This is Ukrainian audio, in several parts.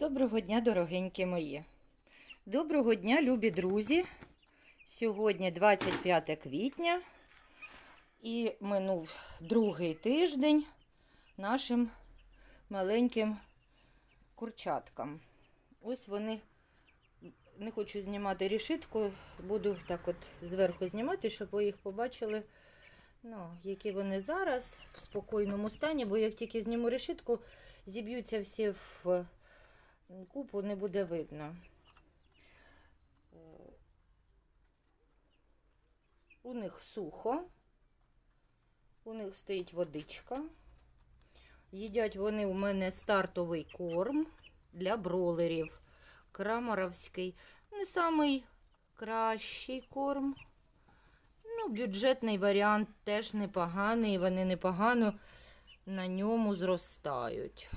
Доброго дня, дорогенькі мої. Доброго дня, любі друзі. Сьогодні 25 квітня і минув другий тиждень нашим маленьким курчаткам. Ось вони, не хочу знімати рішитку, буду так от зверху знімати, щоб ви їх побачили, ну, які вони зараз в спокійному стані, бо як тільки зніму решітку, зіб'ються всі в купу, не буде видно. Е, У них сухо, у них стоїть водичка. Їдять вони у мене стартовий корм для бролерів. Крамаровський. Не самий кращий корм. Ну, бюджетний варіант теж непоганий. Вони непогано на ньому зростають.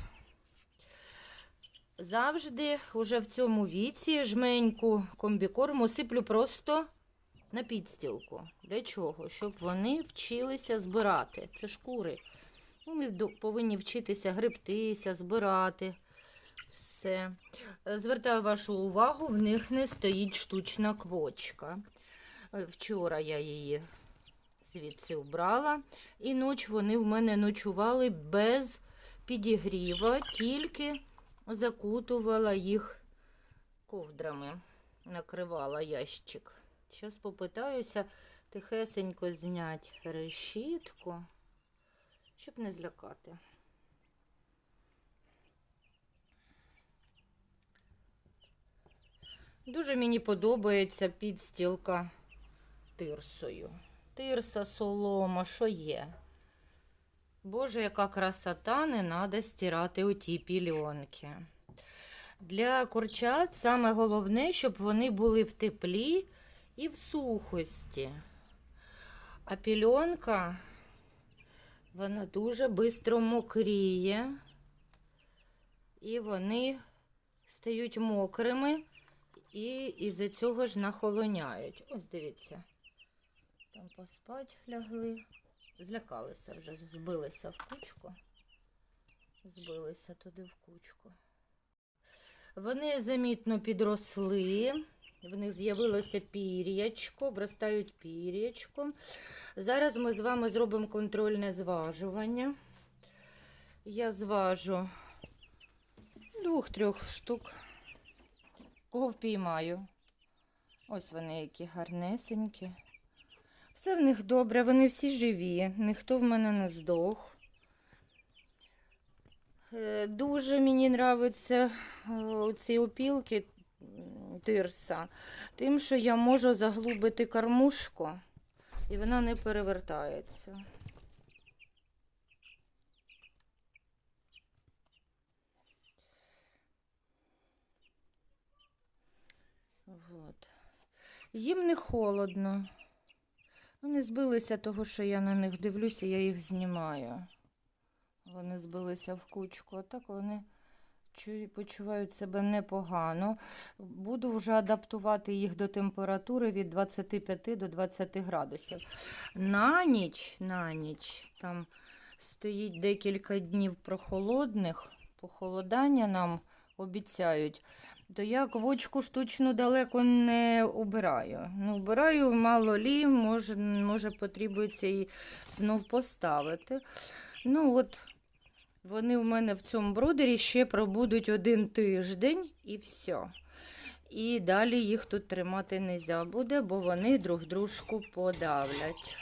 Завжди, уже в цьому віці, жменьку комбікорму сиплю просто на підстілку. Для чого? Щоб вони вчилися збирати. Це шкури. Вони повинні вчитися гребтися, збирати. Все. Звертаю вашу увагу, в них не стоїть штучна квочка. Вчора я її звідси убрала. І ніч вони в мене ночували без підігріва, тільки закутувала їх ковдрами, накривала ящик. Зараз попитаюся тихесенько зняти решітку, щоб не злякати. Дуже мені подобається підстілка тирсою. Тирса, солома, що є. Боже, яка красота, не треба стирати оті пільонки. Для курчат саме головне, щоб вони були в теплі і в сухості. А пільонка, вона дуже швидко мокріє, і вони стають мокрими і із-за цього ж нахолоняють. Ось дивіться, там поспать лягли. Злякалися вже, збилися в кучку. Збилися туди в кучку. Вони замітно підросли, в них з'явилося пір'ячко, обростають пір'ячком. Зараз ми з вами зробимо контрольне зважування. Я зважу двох-трьох штук. Кого впіймаю? Ось вони які гарнесенькі. Все в них добре, вони всі живі, ніхто в мене не здох. Е, Дуже мені подобаються ці опілки тирса, тим, що я можу заглубити кормушку, і вона не перевертається. Вот. Їм не холодно. Вони збилися того, що я на них дивлюся, я їх знімаю. Вони збилися в кучку, а так вони почувають себе непогано. Буду вже адаптувати їх до температури від 25 до 20 градусів. На ніч, на ніч, там стоїть декілька днів прохолодних, похолодання нам обіцяють. То я квочку штучну далеко не убираю. Не убираю, мало лі, може, може потрібується її знов поставити. Ну от вони в мене в цьому брудері ще пробудуть один тиждень і все. І далі їх тут тримати не можна буде, бо вони друг дружку подавлять.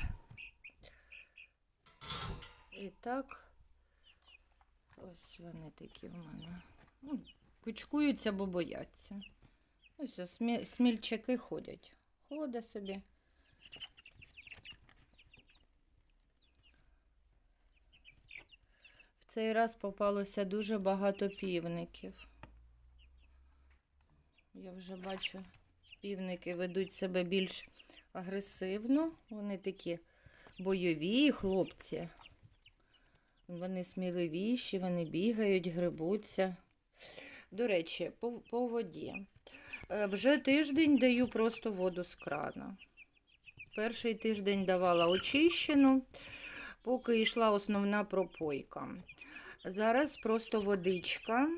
І так, ось вони такі в мене. Кучкуються, бо бояться. Ось смі- смільчаки ходять. Ходить собі. В цей раз попалося дуже багато півників. Я вже бачу, півники ведуть себе більш агресивно. Вони такі бойові хлопці. Вони сміливіші, вони бігають, грибуться. До речі, по, по воді. Е, Вже тиждень даю просто воду з крана. Перший тиждень давала очищену, поки йшла основна пропойка. Зараз просто водичка.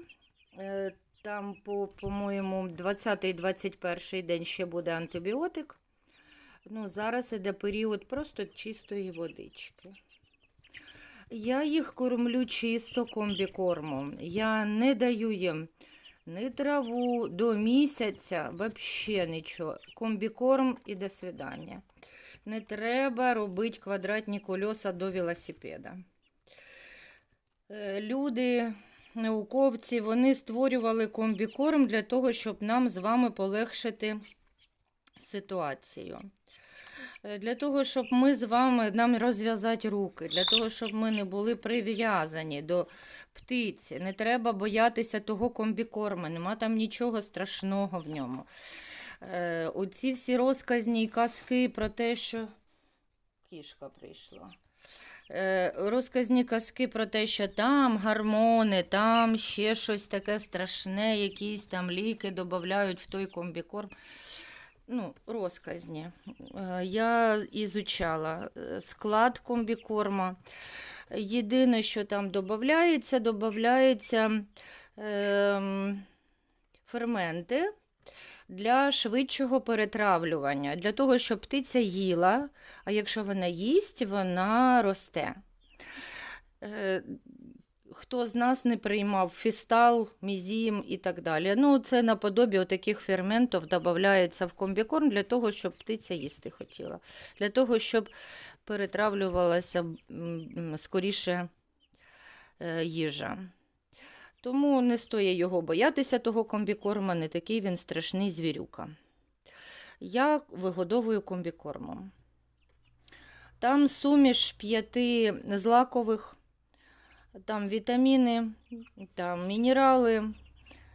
Е, Там, по, по-моєму, 20-21 день ще буде антибіотик. Ну, зараз іде період просто чистої водички. Я їх кормлю чисто комбікормом. Я не даю їм ні траву до місяця, взагалі нічого. Комбікорм і до свидання. Не треба робити квадратні кольоса до велосипеда. Е, Люди, науковці, вони створювали комбікорм для того, щоб нам з вами полегшити ситуацію. Е, Для того, щоб ми з вами нам розв'язати руки, для того, щоб ми не були прив'язані до птиці. Не треба боятися того комбікорму, нема там нічого страшного в ньому. Е, оці всі розказні казки про те, що кішка прийшла. Е, розказні казки про те, що там гормони, там ще щось таке страшне, якісь там ліки додають в той комбікорм. Ну, розказні. Е, Я ізучала е, склад комбікорма. Єдине, що там додається, додається ем, ферменти для швидшого перетравлювання, для того, щоб птиця їла, а якщо вона їсть, вона росте. Хто з нас не приймав фістал, мізім і так далі. Ну, це наподобі таких ферментів додається в комбікорм для того, щоб птиця їсти хотіла. Для того, щоб перетравлювалася скоріше е, їжа. Тому не стоїть його боятися, того комбікорма, не такий він страшний звірюка. Я вигодовую комбікормом. Там суміш п'яти злакових, там вітаміни, там мінерали.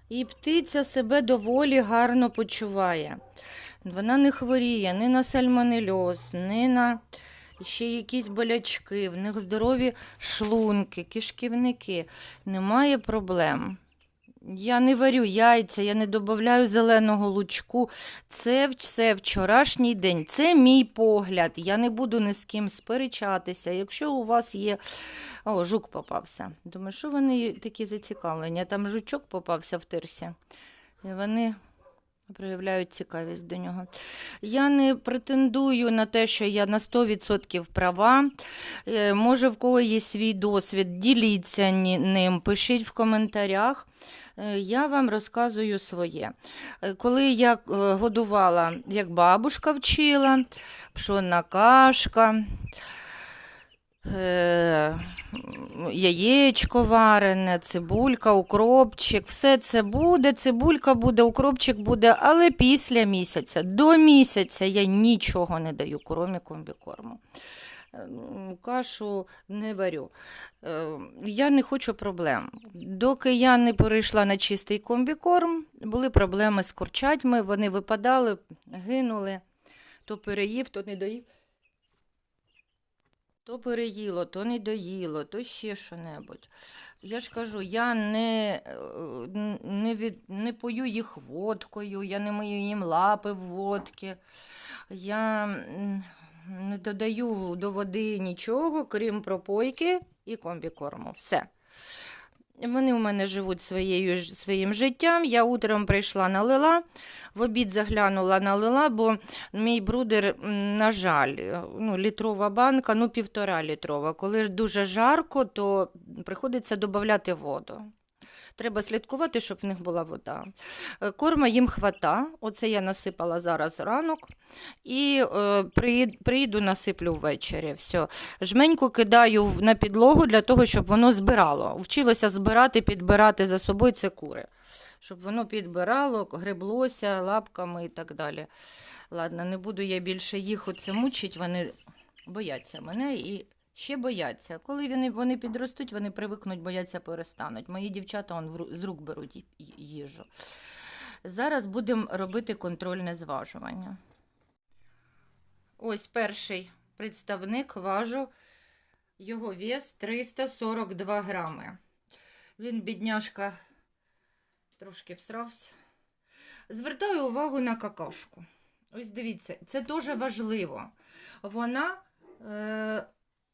І птиця себе доволі гарно почуває. Вона не хворіє ні на сальмонельоз, ні на ще якісь болячки, в них здорові шлунки, кишківники. Немає проблем. Я не варю яйця, я не додаю зеленого лучку. Це все вчорашній день. Це мій погляд. Я не буду ні з ким сперечатися. Якщо у вас є. О, жук попався. Думаю, що вони такі зацікавлені? Там жучок попався в тирсі. І вони проявляють цікавість до нього. Я не претендую на те, що я на 100% права. Е, Може, в кого є свій досвід, діліться ним, пишіть в коментарях. Е, Я вам розказую своє. Е, Коли я е, годувала, як бабушка вчила, пшонна кашка, яєчко варене, цибулька, укропчик, все це буде, цибулька буде, укропчик буде, але після місяця, до місяця я нічого не даю, крім комбікорму. Кашу не варю. Е, Я не хочу проблем. Доки я не перейшла на чистий комбікорм, були проблеми з курчатьми, вони випадали, гинули, то переїв, то не доїв. То переїло, то не доїло, то ще що-небудь. Я ж кажу, я не, е, не, від, не пою їх водкою, я не мию їм лапи в водки. Я не додаю до води нічого, крім пропойки і комбікорму. Все. Вони у мене живуть своєю, своїм життям. Я утром прийшла налила, в обід заглянула налила, бо мій брудер, на жаль, е, ну, літрова банка, ну півтора літрова. Коли дуже жарко, то приходиться додати воду. Треба слідкувати, щоб в них була вода. Е, Корма їм хвата. Оце я насипала зараз ранок. І е, приїду, насиплю ввечері. Все. Жменьку кидаю на підлогу для того, щоб воно збирало. Вчилося збирати, підбирати за собою це кури. Щоб воно підбирало, греблося лапками і так далі. Ладно, не буду я більше їх оце мучить, вони бояться мене і ще бояться. Коли вони, вони підростуть, вони привикнуть, бояться, перестануть. Мої дівчата он, з рук беруть їжу. Зараз будемо робити контрольне зважування. Ось перший представник важу. Його вес 342 грами. Він, бідняшка, трошки всрався. Звертаю увагу на какашку. Ось дивіться, це дуже важливо. Вона е,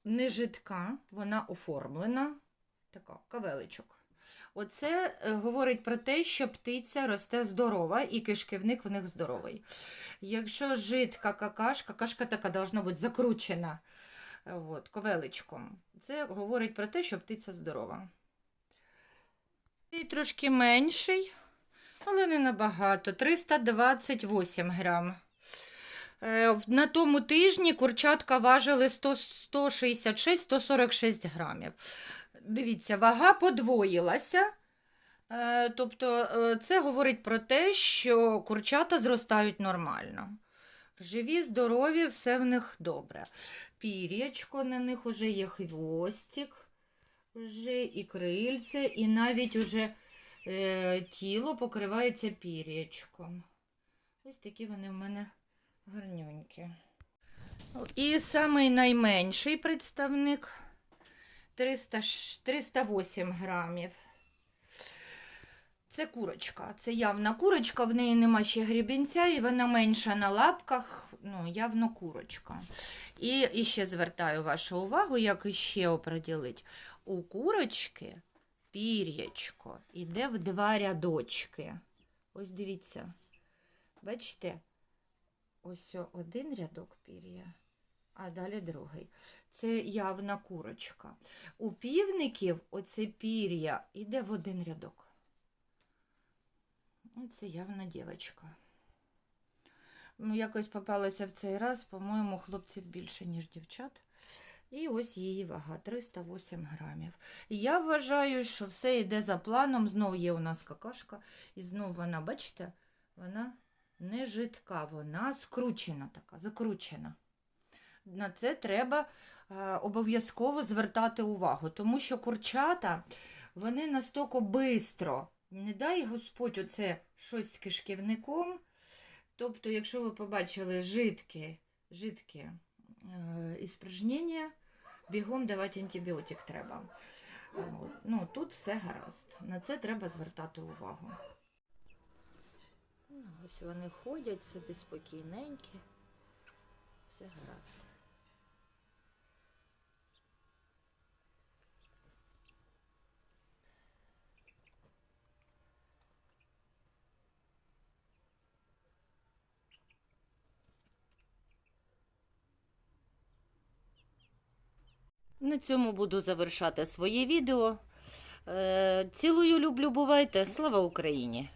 не жидка, вона оформлена. Така, кавеличок. Оце е, говорить про те, що птиця росте здорова і кишківник в них здоровий. Якщо жидка какашка, какашка така должна бути закручена е, от, ковеличком, це говорить про те, що птиця здорова. І трошки менший, але не набагато. 328 грам. Е, На тому тижні курчатка важили 166-146 грамів. Дивіться, вага подвоїлася. Е, Тобто е, це говорить про те, що курчата зростають нормально. Живі, здорові, все в них добре. Пір'ячко на них уже є хвостик, вже і крильце, і навіть уже е, тіло покривається пір'ячком. Ось такі вони в мене гарнюнькі. І самий найменший представник 300, 308 грамів. Це курочка. Це явна курочка, в неї нема ще грібінця, і вона менша на лапках, ну, явно курочка. І, і ще звертаю вашу увагу, як іще оприділить. У курочки пір'ячко іде в два рядочки. Ось дивіться. Бачите? Ось один рядок пір'я, а далі другий. Це явна курочка. У півників оце пір'я іде в один рядок. Це явна дівчинка. Ну, якось попалося в цей раз, по-моєму, хлопців більше, ніж дівчат. І ось її вага 308 грамів. Я вважаю, що все йде за планом. Знову є у нас какашка. І знову вона, бачите, вона не жидка, вона скручена така, закручена. На це треба е, обов'язково звертати увагу, тому що курчата, вони настільки бистро, не дай Господь оце щось з кишківником. Тобто, якщо ви побачили жидке, жидке е, іспражнення, бігом давати антибіотик треба. Ну, тут все гаразд. На це треба звертати увагу. Ось вони ходять собі спокійненькі. Все гаразд. На цьому буду завершати своє відео. Е, Цілую, люблю, бувайте. Слава Україні!